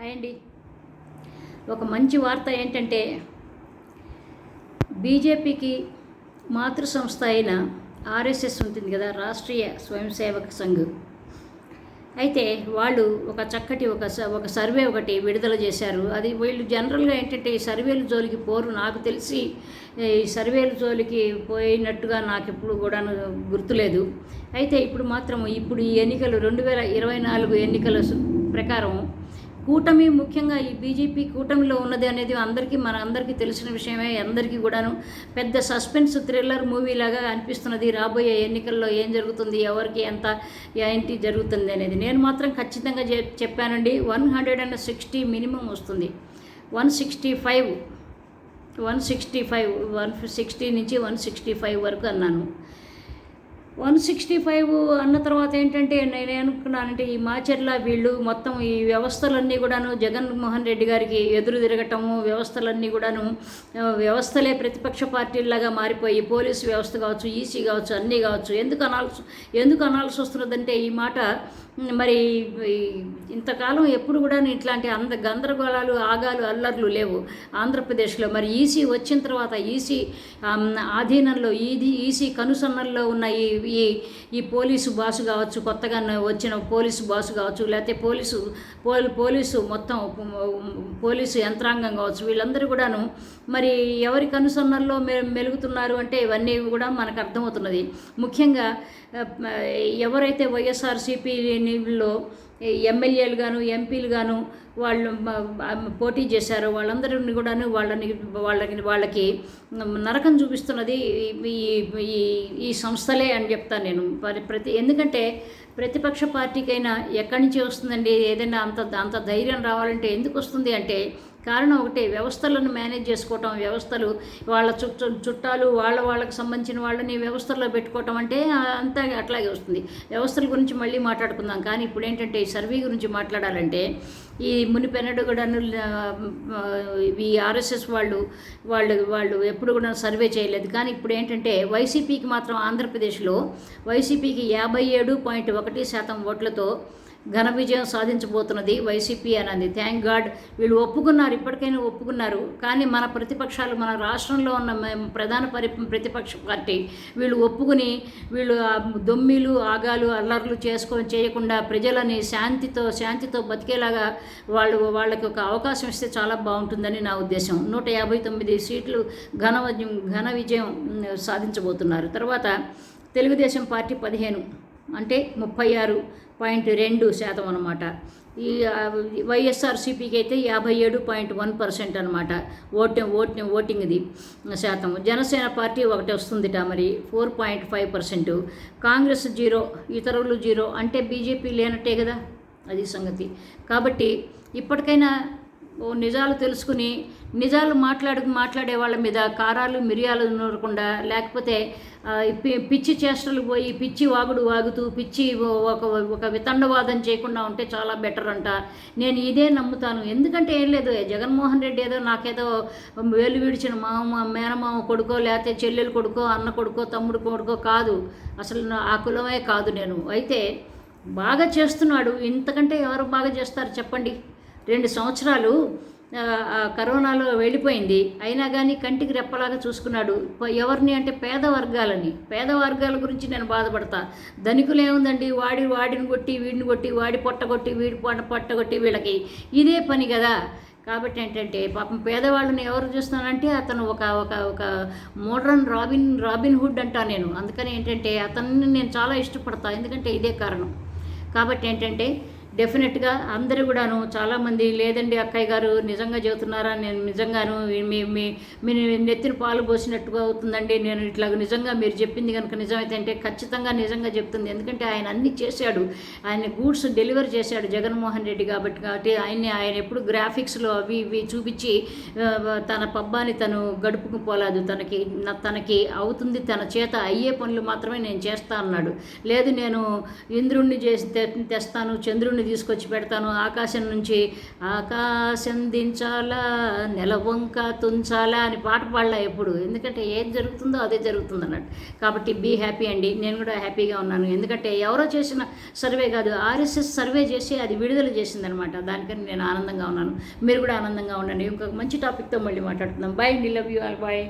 Hi అండి. ఒక మంచి వార్త ఏంటంటే బీజేపీకి మాతృ సంస్థ అయిన ఆర్ఎస్ఎస్ ఉంటుంది కదా రాష్ట్రీయ స్వయం సేవక సంఘ్. అయితే వాళ్ళు ఒక చక్కటి ఒక స- ఒక సర్వే ఒకటి విడుదల చేశారు. అది వీళ్ళు జనరల్గా ఏంటంటే ఈ సర్వేల జోలికి పోరు. నాకు తెలిసి ఈ సర్వేల జోలికి పోయినట్టుగా నాకు ఎప్పుడు కూడా గుర్తులేదు. అయితే ఇప్పుడు మాత్రం ఇప్పుడు ఈ ఎన్నికలు రెండు వేల ఇరవై నాలుగు ఎన్నికల ప్రకారం కూటమి ముఖ్యంగా ఈ బీజేపీ కూటమిలో ఉన్నది అనేది అందరికీ మన అందరికీ తెలిసిన విషయమే. అందరికీ కూడాను పెద్ద సస్పెన్స్ థ్రిల్లర్ మూవీ లాగా అనిపిస్తున్నది. రాబోయే ఎన్నికల్లో ఏం జరుగుతుంది ఎవరికి ఎంత ఏంటి జరుగుతుంది అనేది. నేను మాత్రం ఖచ్చితంగా చెప్పానండి one hundred and sixty minimum వస్తుంది. One sixty five one sixty five one sixty నుంచి వన్ సిక్స్టీ ఫైవ్ వరకు అన్నాను. వన్ సిక్స్టీ ఫైవ్ అన్న తర్వాత ఏంటంటే నేను అనుకున్నానంటే ఈ మాచర్ల వీళ్ళు మొత్తం ఈ వ్యవస్థలన్నీ కూడాను జగన్మోహన్ రెడ్డి గారికి ఎదురు తిరగటము వ్యవస్థలన్నీ కూడాను వ్యవస్థలే ప్రతిపక్ష పార్టీలాగా మారిపోయి పోలీసు వ్యవస్థ కావచ్చు ఈసీ కావచ్చు అన్నీ కావచ్చు. ఎందుకు అనాల్సి ఎందుకు అనాల్సి వస్తున్నదంటే ఈ మాట మరి ఇంతకాలం ఎప్పుడు కూడా ఇట్లాంటి అంద గందరగోళాలు ఆగాలు అల్లర్లు లేవు ఆంధ్రప్రదేశ్లో. మరి ఈసీ వచ్చిన తర్వాత ఈసీ ఆధీనంలో ఈది ఈసీ కనుసన్నల్లో ఉన్న ఈ ఈ ఈ పోలీసు బాసు కావచ్చు కొత్తగా వచ్చిన పోలీసు బాసు కావచ్చు లేకపోతే పోలీసు పోలీ పోలీసు మొత్తం పోలీసు యంత్రాంగం కావచ్చు వీళ్ళందరూ కూడాను మరి ఎవరి కనుసన్నల్లో మె మెలుగుతున్నారు అంటే ఇవన్నీ కూడా మనకు అర్థమవుతున్నది. ముఖ్యంగా ఎవరైతే వైఎస్ఆర్సీపీలో ఎమ్మెల్యేలు గాను ఎంపీలు గాను వాళ్ళు పోటీ చేశారు. వాళ్ళందరిని కూడాను వాళ్ళని వాళ్ళకి వాళ్ళకి నరకం చూపిస్తున్నది ఈ ఈ సంస్థలే అని చెప్తాను నేను. ప్రతి ఎందుకంటే ప్రతిపక్ష పార్టీకైనా ఎక్కడి నుంచి వస్తుందండి? ఏదైనా అంత అంత ధైర్యం రావాలంటే ఎందుకు వస్తుంది అంటే కారణం ఒకటే వ్యవస్థలను మేనేజ్ చేసుకోవటం వ్యవస్థలు వాళ్ళ చుట్టూ చుట్టాలు వాళ్ళ వాళ్ళకి సంబంధించిన వాళ్ళని వ్యవస్థల్లో పెట్టుకోవటం అంటే అంతా అట్లాగే వస్తుంది. వ్యవస్థల గురించి మళ్ళీ మాట్లాడుకుందాం. కానీ ఇప్పుడు ఏంటంటే ఈ సర్వే గురించి మాట్లాడాలంటే ఈ మునిపెన్నడు కూడా ఈ ఆర్ఎస్ఎస్ వాళ్ళు వాళ్ళు వాళ్ళు ఎప్పుడు కూడా సర్వే చేయలేదు. కానీ ఇప్పుడు ఏంటంటే వైసీపీకి మాత్రం ఆంధ్రప్రదేశ్లో వైసీపీకి యాభై ఏడు పాయింట్ ఒకటి శాతం ఓట్లతో ఘన విజయం సాధించబోతున్నది వైసీపీ అన్నది థ్యాంక్ గాడ్ వీళ్ళు ఒప్పుకున్నారు ఇప్పటికైనా ఒప్పుకున్నారు. కానీ మన ప్రతిపక్షాలు మన రాష్ట్రంలో ఉన్న మేము ప్రధాన పరి ప్రతిపక్ష పార్టీ వీళ్ళు ఒప్పుకుని వీళ్ళు దొమ్మిలు ఆగాలు అల్లర్లు చేసుకొని చేయకుండా ప్రజలని శాంతితో శాంతితో బతికేలాగా వాళ్ళు వాళ్ళకి ఒక అవకాశం ఇస్తే చాలా బాగుంటుందని నా ఉద్దేశం. నూట యాభై తొమ్మిది సీట్లు ఘన ఘన విజయం సాధించబోతున్నారు. తర్వాత తెలుగుదేశం పార్టీ పదిహేను. అంటే ముప్పై ఆరు పాయింట్ రెండు శాతం అనమాట ఈ వైఎస్ఆర్సీపీకి అయితే యాభై ఏడు పాయింట్ వన్ పర్సెంట్ అనమాట ఓటింగ్ ఓటింగ్ ఓటింగ్ది శాతం. జనసేన పార్టీ ఒకటి వస్తుందిట మరి four point five percent. Congress zero ఇతరులు జీరో అంటే బీజేపీ లేనట్టే కదా? అది సంగతి. కాబట్టి ఇప్పటికైనా నిజాలు తెలుసుకుని నిజాలు మాట్లాడు మాట్లాడే వాళ్ళ మీద కారాలు మిరియాలు నూరకుండా లేకపోతే పిచ్చి చేష్టలు పోయి పిచ్చి వాగుడు వాగుతూ పిచ్చి ఒక ఒక వితండవాదం చేయకుండా ఉంటే చాలా బెటర్ అంట. నేను ఇదే నమ్ముతాను. ఎందుకంటే ఏం లేదు జగన్మోహన్ రెడ్డి ఏదో నాకేదో వేలు విడిచిన మామ మేనమామ కొడుకో లేకపోతే చెల్లెలు కొడుకో అన్న కొడుకో తమ్ముడు కొడుకో కాదు. అసలు నా ఆ కులమే కాదు నేను. అయితే బాగా చేస్తున్నాడు. ఇంతకంటే ఎవరు బాగా చేస్తారు చెప్పండి? రెండు సంవత్సరాలు కరోనాలో వెళ్ళిపోయింది. అయినా కానీ కంటికి రెప్పలాగా చూసుకున్నాడు. ఎవరిని అంటే పేద వర్గాలని. పేద వర్గాల గురించి నేను బాధపడతా. ధనికులేముందండి వాడి వాడిని కొట్టి వీడిని కొట్టి వాడి పొట్టగొట్టి వీడి పొట్ట పొట్టగొట్టి వీళ్ళకి ఇదే పని కదా? కాబట్టి ఏంటంటే పాపం పేదవాళ్ళని ఎవరు చూస్తున్నానంటే అతను ఒక ఒక ఒక మోడ్రన్ రాబిన్ రాబిన్ హుడ్ అంటా నేను. అందుకని ఏంటంటే అతన్ని నేను చాలా ఇష్టపడతాను ఎందుకంటే ఇదే కారణం. కాబట్టి ఏంటంటే డెఫినెట్గా అందరూ కూడాను చాలామంది లేదండి అక్కయ్య గారు నిజంగా చెబుతున్నారా? నేను నిజంగాను మీ మీ మీ నెత్తిన పాలు పోసినట్టుగా అవుతుందండి. నేను ఇట్లా నిజంగా మీరు చెప్పింది కనుక నిజమైతే అంటే ఖచ్చితంగా నిజంగా చెప్తుంది. ఎందుకంటే ఆయన అన్ని చేశాడు. ఆయన గూడ్స్ డెలివరీ చేశాడు జగన్మోహన్ రెడ్డి కాబట్టి కాబట్టి ఆయన్ని ఆయన ఎప్పుడు గ్రాఫిక్స్లో అవి ఇవి చూపించి తన పబ్బాని తను గడుపుకు పోలేదు. తనకి తనకి అవుతుంది తన చేత అయ్యే పనులు మాత్రమే నేను చేస్తా అన్నాడు. లేదు నేను ఇంద్రుణ్ణి చేసి తెస్తాను చంద్రుణ్ణి తీసుకొచ్చి పెడతాను. ఆకాశం నుంచి ఆకాశం దించాలా నెల వంక తుంచాలా అని పాట పాడలా ఎప్పుడు? ఎందుకంటే ఏది జరుగుతుందో అదే జరుగుతుంది అన్నట్టు. కాబట్టి బీ హ్యాపీ అండి. నేను కూడా హ్యాపీగా ఉన్నాను. ఎందుకంటే ఎవరో చేసిన సర్వే కాదు ఆర్ఎస్ఎస్ సర్వే చేసి అది విడుదల చేసిందనమాట దానికని నేను ఆనందంగా ఉన్నాను. మీరు కూడా ఆనందంగా ఉండండి. ఇంకొక మంచి టాపిక్తో మళ్ళీ మాట్లాడుతున్నాం బాయ్ అండి లవ్ యూ ఆల్ బాయ్